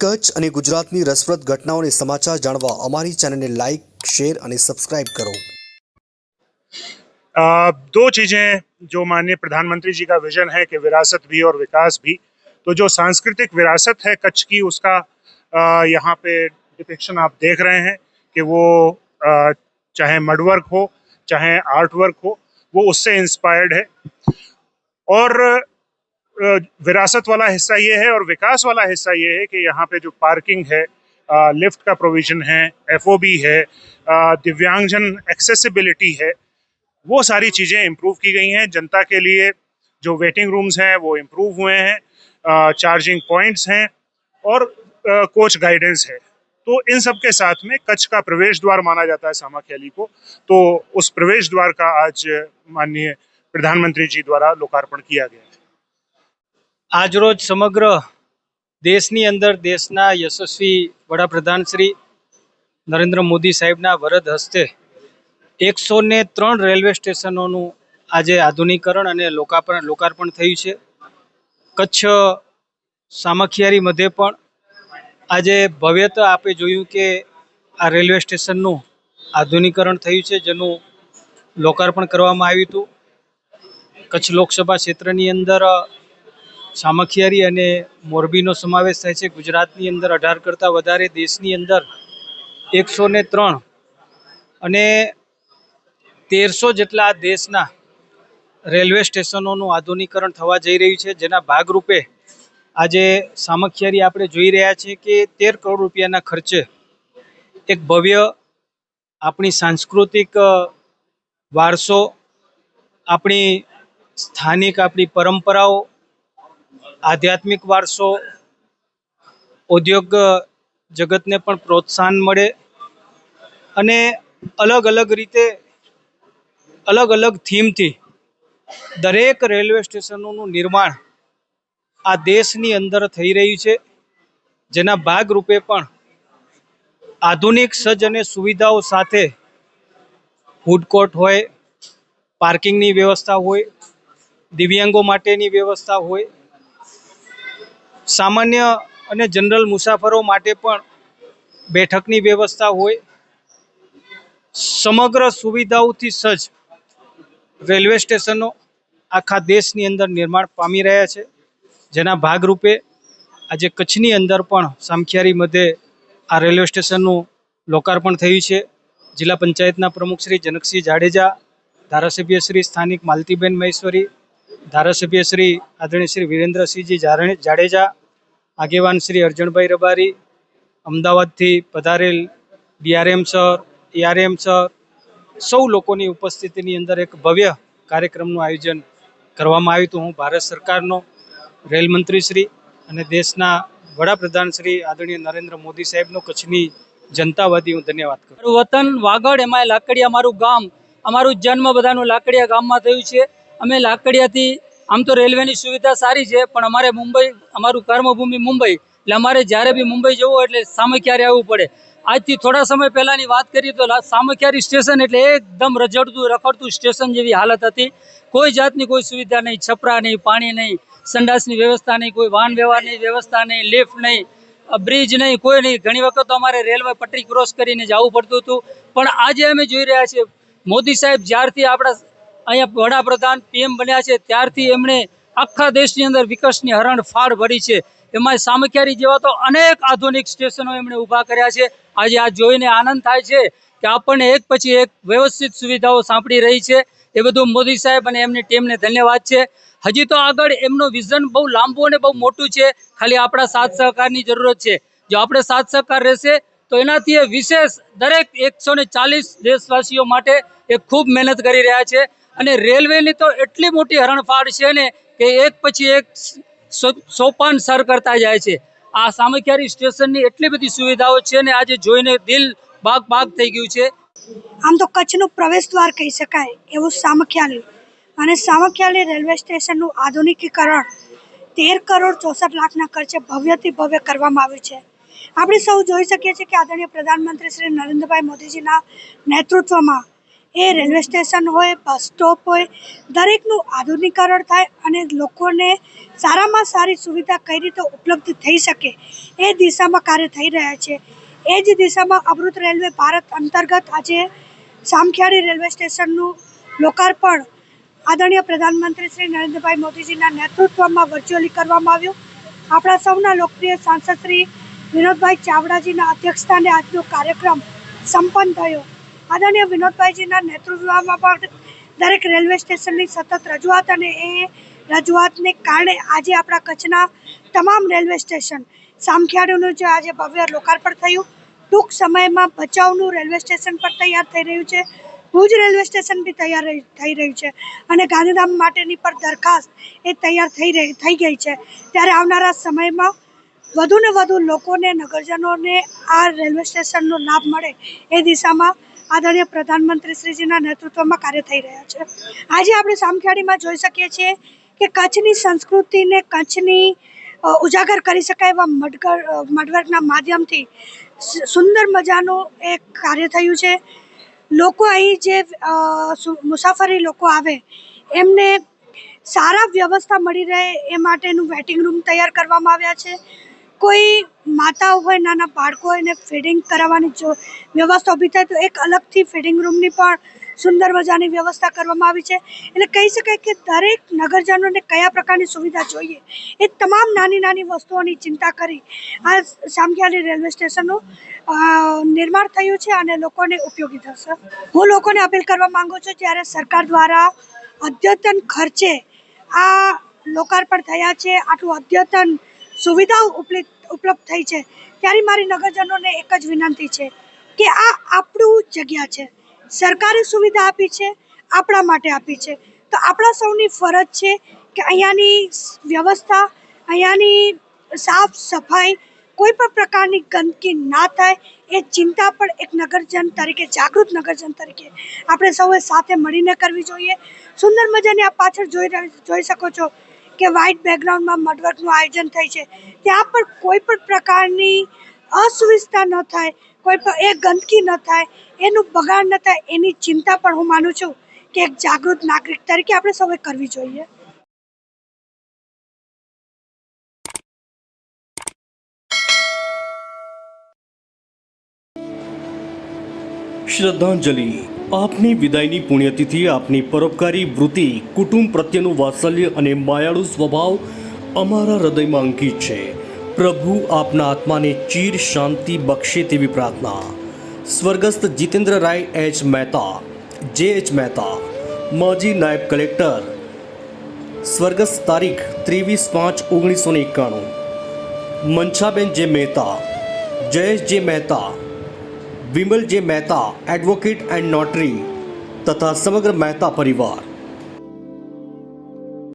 કચ્છ અને ગુજરાતની રસપ્રદ ઘટનાઓને સમાચાર જાણવા અમારી ચેનલને લાઇક શેર અને સબસ્ક્રાઇબ કરો अ, दो चीज़ें जो माननीय प्रधानमंत्री जी का विजन है कि विरासत भी और विकास भी तो जो सांस्कृतिक विरासत है कच्छ की उसका अ, यहाँ पे डिपिक्शन आप देख रहे हैं कि वो अ, चाहे मड वर्क हो चाहे आर्ट वर्क हो वो उससे इंस्पायर्ड है और अ, विरासत वाला हिस्सा ये है और विकास वाला हिस्सा ये है कि यहाँ पे जो पार्किंग है लिफ्ट का प्रोविज़न है एफओबी है दिव्यांगजन एक्सेसिबिलिटी है, वो सारी चीज़ें इम्प्रूव की गई हैं। जनता के लिए जो वेटिंग रूम्स हैं, वो इम्प्रूव हुए हैं चार्जिंग पॉइंट्स हैं और कोच गाइडेंस है। तो इन सब के साथ में कच्छ का प्रवेश द्वार माना जाता है सामाख्याली को। तो उस प्रवेश द्वार का आज माननीय प्रधानमंत्री जी द्वारा लोकार्पण किया गया આજરોજ સમગ્ર દેશની અંદર દેશના યશસ્વી વડાપ્રધાન શ્રી નરેન્દ્ર મોદી સાહેબના વરદ હસ્તે એકસો ને ત્રણ રેલવે સ્ટેશનોનું આજે આધુનિકરણ અને લોકાર્પણ લોકાર્પણ થયું છે. કચ્છ સામખિયારી મધ્યે પણ આજે ભવ્યતા આપે જોયું કે આ રેલવે સ્ટેશનનું આધુનિકરણ થયું છે, જેનું લોકાર્પણ કરવામાં આવ્યું હતું. કચ્છ લોકસભા ક્ષેત્રની અંદર સામખિયારી અને મોરબીનો સમાવેશ થાય છે. ગુજરાતની અંદર અઢાર કરતાં વધારે દેશની અંદર એકસો ને ત્રણ અને તેરસો જેટલા દેશના રેલવે સ્ટેશનોનું આધુનિકરણ થવા જઈ રહ્યું છે. જેના ભાગરૂપે આજે સામખિયારી આપણે જોઈ રહ્યા છીએ કે તેર કરોડ રૂપિયાના ખર્ચે એક ભવ્ય આપણી સાંસ્કૃતિક વારસો, આપણી સ્થાનિક, આપણી પરંપરાઓ આધ્યાત્મિક વારસો ઉદ્યોગ જગતને પણ પ્રોત્સાહન મળે અને અલગ અલગ રીતે, અલગ અલગ થીમથી દરેક રેલવે સ્ટેશનોનું નિર્માણ આ દેશની અંદર થઈ રહ્યું છે. જેના ભાગરૂપે પણ આધુનિક સજ્જ અને સુવિધાઓ સાથે ફૂડ કોર્ટ હોય પાર્કિંગની વ્યવસ્થા હોય, દિવ્યાંગો માટેની વ્યવસ્થા હોય સામાન્ય અને જનરલ મુસાફરો માટે પણ બેઠકની વ્યવસ્થા હોય. સમગ્ર સુવિધાઓથી સજ્જ રેલવે સ્ટેશનો આખા દેશની અંદર નિર્માણ પામી રહ્યા છે. જેના ભાગરૂપે આજે કચ્છની અંદર પણ સામખિયારી મધ્યે આ રેલવે સ્ટેશનનું લોકાર્પણ થયું છે. જિલ્લા પંચાયતના પ્રમુખ શ્રી જનકસિંહ જાડેજા, ધારાસભ્ય શ્રી સ્થાનિક માલતીબેન મહેશ્વરી, ધારાસભ્ય શ્રી આદરણીય શ્રી વિરેન્દ્રસિંહજી જાડેજા આગેવાન શ્રી અર્જણભાઈ રબારી, અમદાવાદથી પધારેલ ડીઆરએમ સર એઆરએમ સર, સૌ લોકોની ઉપસ્થિતિની અંદર એક ભવ્ય કાર્યક્રમનું આયોજન કરવામાં આવ્યું હતું. હું ભારત સરકારનો રેલ મંત્રી શ્રી અને દેશના વડાપ્રધાન શ્રી આદરણીય નરેન્દ્ર મોદી સાહેબનો કચ્છની જનતાવાદી હું ધન્યવાદ કરું મારું વતન વાગડ એમાં લાકડિયા મારું ગામ. અમારું જન્મ બધાનું લાકડિયા ગામમાં થયું છે. અમે લાકડિયાથી આમ તો રેલવેની સુવિધા સારી છે, પણ અમારે મુંબઈ, અમારું કર્મભૂમિ મુંબઈ. એટલે અમારે જ્યારે બી મુંબઈ જવું એટલે સામખિયારે આવવું પડે. આજથી થોડા સમય પહેલાંની વાત કરીએ તો સામખિયારી સ્ટેશન એટલે એકદમ રજડતું, રખડતું સ્ટેશન જેવી હાલત હતી. કોઈ જાતની કોઈ સુવિધા નહીં, છપરા નહીં, પાણી નહીં, સંડાસની વ્યવસ્થા નહીં, કોઈ વાહન વ્યવહારની વ્યવસ્થા નહીં, લિફ્ટ નહીં બ્રિજ નહીં, કોઈ નહીં. ઘણી વખત તો અમારે રેલવે પટરી ક્રોસ કરીને જવું પડતું હતું. પણ આજે અમે જોઈ રહ્યા છીએ, મોદી સાહેબ જ્યારથી આપણા અહીંયા વડાપ્રધાન પીએમ બન્યા છે. ત્યારથી એમણે આખા દેશની અંદર વિકાસની હરણફાળ ભરી છે. એમાં સામખિયારી જેવા તો અનેક આધુનિક સ્ટેશનો એમણે ઊભા કર્યા છે. આજે આ જોઈને આનંદ થાય છે કે આપણને એક પછી એક વ્યવસ્થિત સુવિધાઓ સાંપડી રહી છે. એ બધું મોદી સાહેબ અને એમની ટીમને ધન્યવાદ છે. હજી તો આગળ એમનું વિઝન બહુ લાંબુ અને બહુ મોટું છે. ખાલી આપણા સાથ સહકારની જરૂરત છે. જો આપણે સાથ સહકાર રહેશે, તો એનાથી એ વિશેષ દરેક એકસો ચાલીસ દેશવાસીઓ માટે એ ખૂબ મહેનત કરી રહ્યા છે. અને રેલવેની તો એટલી મોટી હરણફાળ છે ને કે એક પછી એક સોપાન સર કરતા જાય છે. આ સામખિયારી સ્ટેશનની એટલી બધી સુવિધાઓ છે ને આજે જોઈને દિલ બાગ બાગ થઈ ગયું છે. આમ તો કચ્છનું પ્રવેશ દ્વાર કહી શકાય, એવું સામખિયાલી. અને સામખિયાલી રેલવે સ્ટેશનનું આધુનિકીકરણ તેર કરોડ ચોસઠ લાખના ખર્ચે ભવ્યથી ભવ્ય કરવામાં આવ્યું છે. આપણે સૌ જોઈ શકીએ છીએ કે આદરણીય પ્રધાનમંત્રી શ્રી નરેન્દ્રભાઈ મોદીજીના નેતૃત્વમાં એ રેલવે સ્ટેશન હોય, બસ સ્ટોપ હોય, દરેકનું આધુનિકરણ થાય અને લોકોને સારામાં સારી સુવિધા કઈ રીતે ઉપલબ્ધ થઈ શકે એ દિશામાં કાર્ય થઈ રહ્યા છે. એ જ દિશામાં અમૃત રેલવે ભારત અંતર્ગત આજે સામખિયાળી રેલવે સ્ટેશનનું લોકાર્પણ આદરણીય પ્રધાનમંત્રી શ્રી નરેન્દ્રભાઈ મોદીજીના નેતૃત્વમાં વર્ચ્યુઅલી કરવામાં આવ્યું. આપણા સૌના લોકપ્રિય સાંસદ શ્રી વિનોદભાઈ ચાવડાજીના અધ્યક્ષસ્થાને આજનો કાર્યક્રમ સંપન્ન થયો. આદરણીય વિનોદભાઈજીના નેતૃત્વમાં પણ દરેક રેલવે સ્ટેશનની સતત રજૂઆત અને એ રજૂઆતને કારણે આજે આપણા કચ્છના તમામ રેલવે સ્ટેશન સામખિયાળીનું જે આજે ભવ્ય લોકાર્પણ થયું. ટૂંક સમયમાં ભચાઉનું રેલવે સ્ટેશન પણ તૈયાર થઈ રહ્યું છે. ભુજ રેલવે સ્ટેશન બી તૈયાર થઈ રહ્યું છે અને ગાંધીધામ માટેની પણ દરખાસ્ત એ તૈયાર થઈ રહી, થઈ ગઈ છે. ત્યારે આવનારા સમયમાં વધુને વધુ લોકોને, નગરજનોને આ રેલવે સ્ટેશનનો લાભ મળે એ દિશામાં આદરણીય પ્રધાનમંત્રી શ્રીજીના નેતૃત્વમાં કાર્ય થઈ રહ્યા છે. આજે આપણે સામખિયાળીમાં જોઈ શકીએ છીએ કે કચ્છની સંસ્કૃતિને કચ્છની ઉજાગર કરી શકાય એવા મડગર મડવર્કના માધ્યમથી સુંદર મજાનું એક કાર્ય થયું છે. લોકો અહીં જે મુસાફરી લોકો આવે, એમને સારા વ્યવસ્થા મળી રહે એ માટેનું વેટિંગ રૂમ તૈયાર કરવામાં આવ્યા છે. કોઈ માતાઓ હોય, નાના બાળકો હોય એને ફીડિંગ કરાવવાની જો વ્યવસ્થા ઊભી થાય, તો એક અલગથી ફીડિંગ રૂમની પણ સુંદર મજાની વ્યવસ્થા કરવામાં આવી છે. એટલે કહી શકાય કે દરેક નગરજનોને કયા પ્રકારની સુવિધા જોઈએ, એ તમામ નાની નાની વસ્તુઓની ચિંતા કરી આ સામખિયાળી રેલવે સ્ટેશનનું નિર્માણ થયું છે અને લોકોને ઉપયોગી થશે. હું લોકોને અપીલ કરવા માંગુ છું, જ્યારે સરકાર દ્વારા અદ્યતન ખર્ચે આ લોકાર્પણ થયા છે, આટલું અદ્યતન સુવિધાઓ ઉપલબ્ધ થઈ છે. ત્યારે મારી નગરજનોને એક જ વિનંતી છે કે આ આપણું જગ્યા છે. સરકારે સુવિધા આપી છે, આપણા માટે આપી છે. તો આપણા સૌની ફરજ છે કે અહીંયાની વ્યવસ્થા, અહીંયાની સાફ સફાઈ કોઈ પણ પ્રકારની ગંદકી ના થાય, એ ચિંતા પણ એક નગરજન તરીકે, જાગૃત નગરજન તરીકે આપણે સૌએ સાથે મળીને કરવી જોઈએ. સુંદર મજાની આ પાછળ જોઈ જોઈ શકો છો કે વ્હાઇટ બેકગ્રાઉન્ડમાં મડવર્કનું આયોજન થાય છે. ત્યાં પણ કોઈ પણ પ્રકારની અસુવિધા ન થાય, કોઈ પણ, એ ગંદકી ન થાય, એનું બગાડ ન થાય, એની ચિંતા પણ હું માનું છું કે એક જાગૃત નાગરિક તરીકે આપણે સૌએ કરવી જોઈએ. શ્રદ્ધાંજલિ. આપની વિદાયની પુણ્યતિથિ આપની પરોપકારી વૃત્તિ, કુટુંબ પ્રત્યેનું વાત્સલ્ય અને માયાળુ સ્વભાવ અમારા હૃદયમાં અંકિત છે. પ્રભુ આપના આત્માને ચીર શાંતિ બક્ષે તેવી પ્રાર્થના. સ્વર્ગસ્થ જીતેન્દ્ર રાય એચ મહેતા, જે એચ મહેતા, માજી નાયબ કલેક્ટર, સ્વર્ગસ્થ તારીખ ત્રેવીસ પાંચ ઓગણીસો ને એકાણું મનછાબેન જે મહેતા, જયેશ જે મહેતા વિમલ જે મહેતા એડવોકેટ એન્ડ નોટરી તથા સમગ્ર મહેતા પરિવાર.